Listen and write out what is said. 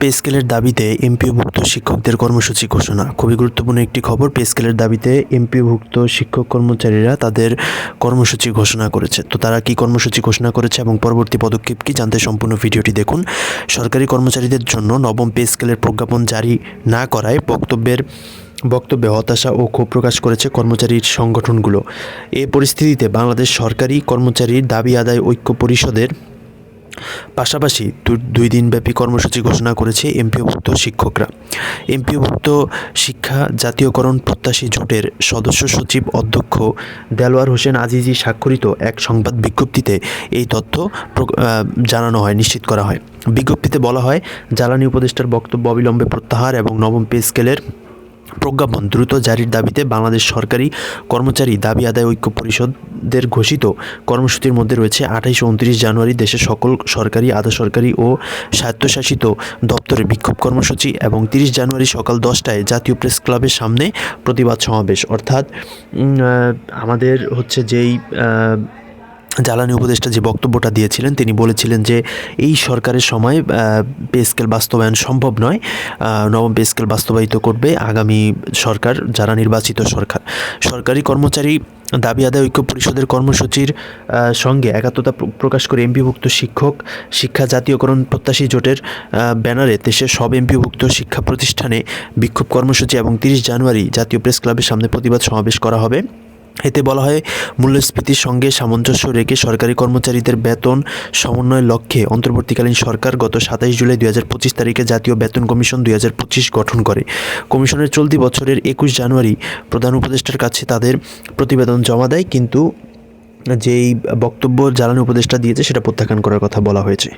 Pay স্কেলের দাবিতে এমপিওভুক্ত শিক্ষকদের কর্মসূচি ঘোষণা। খুবই গুরুত্বপূর্ণ একটি খবর পে স্কেলের দাবিতে এমপিওভুক্ত শিক্ষক কর্মচারীরা তাদের কর্মসূচি ঘোষণা করেছে। তো তারা কি কর্মসূচি ঘোষণা করেছে এবং পরবর্তী পদক্ষেপ কি জানতে সম্পূর্ণ ভিডিওটি দেখুন। সরকারি কর্মচারীদের জন্য নবম পে স্কেলের প্রজ্ঞাপন জারি না করায় বক্তব্যের, বক্তব্যে হতাশা ও ক্ষোভ প্রকাশ করেছে কর্মচারীর সংগঠনগুলো। এ পরিস্থিতিতে বাংলাদেশ সরকারি কর্মচারীর দাবি আদায় ঐক্য পরিষদের পাশাপাশি দুই দিনব্যাপী কর্মসূচি ঘোষণা করেছে এমপিওভুক্ত শিক্ষকরা। এমপিওভুক্ত শিক্ষা জাতীয়করণ প্রত্যাশী জোটের সদস্য সচিব অধ্যক্ষ দেলোয়ার হোসেন আজিজি স্বাক্ষরিত এক সংবাদ বিজ্ঞপ্তিতে এই তথ্য জানানো হয়, নিশ্চিত করা হয়। বিজ্ঞপ্তিতে বলা হয়, জ্বালানি উপদেষ্টার বক্তব্য অবিলম্বে প্রত্যাহার এবং নবম পে স্কেলের প্রজ্ঞাপন দ্রুত জারির দাবিতে বাংলাদেশ সরকারি কর্মচারী দাবি আদায় ঐক্য পরিষদের ঘোষিত কর্মসূচির মধ্যে রয়েছে আঠাইশ উনত্রিশ জানুয়ারি দেশের সকল সরকারি, আধা সরকারি ও স্বায়ত্তশাসিত দপ্তরে বিক্ষোভ কর্মসূচি এবং তিরিশ জানুয়ারি সকাল দশটায় জাতীয় প্রেস ক্লাবের সামনে প্রতিবাদ সমাবেশ। অর্থাৎ আমাদের হচ্ছে যেই জ্বালানি উপদেষ্টা যে বক্তব্যটা দিয়েছিলেন, তিনি বলেছিলেন যে এই সরকারের সময় পে স্কেল বাস্তবায়ন সম্ভব নয়। নবম পে স্কেল বাস্তবায়িত করবে আগামী সরকার, যারা নির্বাচিত সরকার। সরকারি কর্মচারী দাবি আদায় ঐক্য পরিষদের কর্মসূচির সঙ্গে একাত্মতা প্রকাশ করে এমপিভুক্ত শিক্ষক, শিক্ষা জাতীয়করণ প্রত্যাশী জোটের ব্যানারে দেশের সব এমপিভুক্ত শিক্ষা প্রতিষ্ঠানে বিক্ষোভ কর্মসূচি এবং তিরিশ জানুয়ারি জাতীয় প্রেস ক্লাবের সামনে প্রতিবাদ সমাবেশ করা হবে। এতে বলা হয়, মূল্যস্ফীতির সঙ্গে সামঞ্জস্য রেখে সরকারি কর্মচারীদের বেতন সমন্বয়ের লক্ষ্যে অন্তর্বর্তীকালীন সরকার গত সাতাইশ জুলাই দুই হাজার পঁচিশ তারিখে জাতীয় বেতন কমিশন দুই হাজার পঁচিশ গঠন করে। কমিশনের চলতি বছরের একুশ জানুয়ারি প্রধান উপদেষ্টার কাছে তাদের প্রতিবেদন জমা দেয়, কিন্তু যেই বক্তব্য জ্বালানি উপদেষ্টা দিয়েছে সেটা প্রত্যাখ্যান করার কথা বলা হয়েছে।